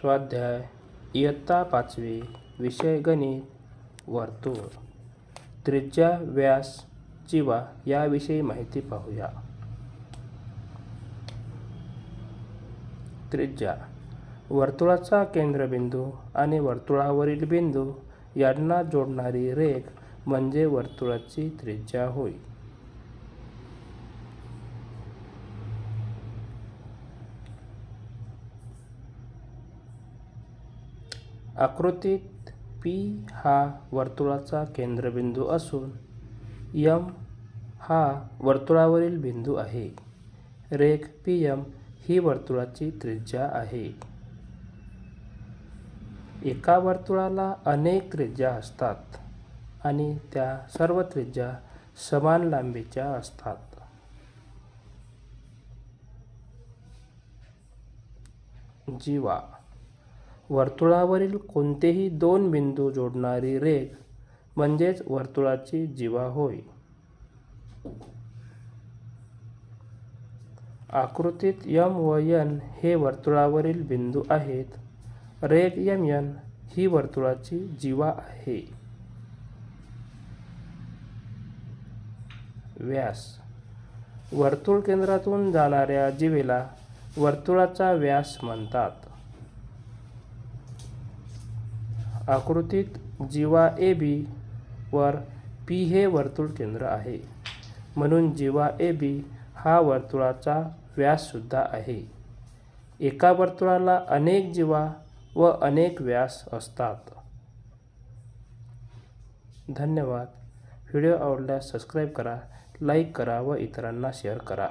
स्वाध्याय इयत्ता पाचवी विषय गणित वर्तुळ. त्रिज्या व्यास जीवा याविषयी माहिती पाहूया. त्रिज्या वर्तुळाचा केंद्रबिंदू आणि वर्तुळावरील बिंदू यांना जोडणारी रेख म्हणजे वर्तुळाची त्रिज्या होय. आकृतीत पी हा वर्तुळाचा केंद्रबिंदू असून यम हा वर्तुळावरील बिंदू आहे. रेख पी यम ही वर्तुळाची त्रिज्या आहे. एका वर्तुळाला अनेक त्रिज्या असतात आणि त्या सर्व त्रिज्या समान लांबीच्या असतात. जीवा वर्तुळावरील कोणतेही दोन बिंदू जोडणारी रेघ म्हणजेच वर्तुळाची जीवा होय. आकृतीत यम व यन हे वर्तुळावरील बिंदू आहेत. रेघ यम यन ही वर्तुळाची जीवा आहे. व्यास. वर्तुळ केंद्रातून जाणाऱ्या जीवेला वर्तुळाचा व्यास म्हणतात. आकृतीत जीवा ए बी वर पी हे वर्तुळ केंद्र आहे. म्हणून जीवा ए बी हा वर्तुळाचा व्याससुद्धा आहे. एका वर्तुळाला अनेक जीवा व अनेक व्यास असतात. धन्यवाद. व्हिडिओ आवडल्यास सबस्क्राईब करा लाईक करा व इतरांना शेअर करा.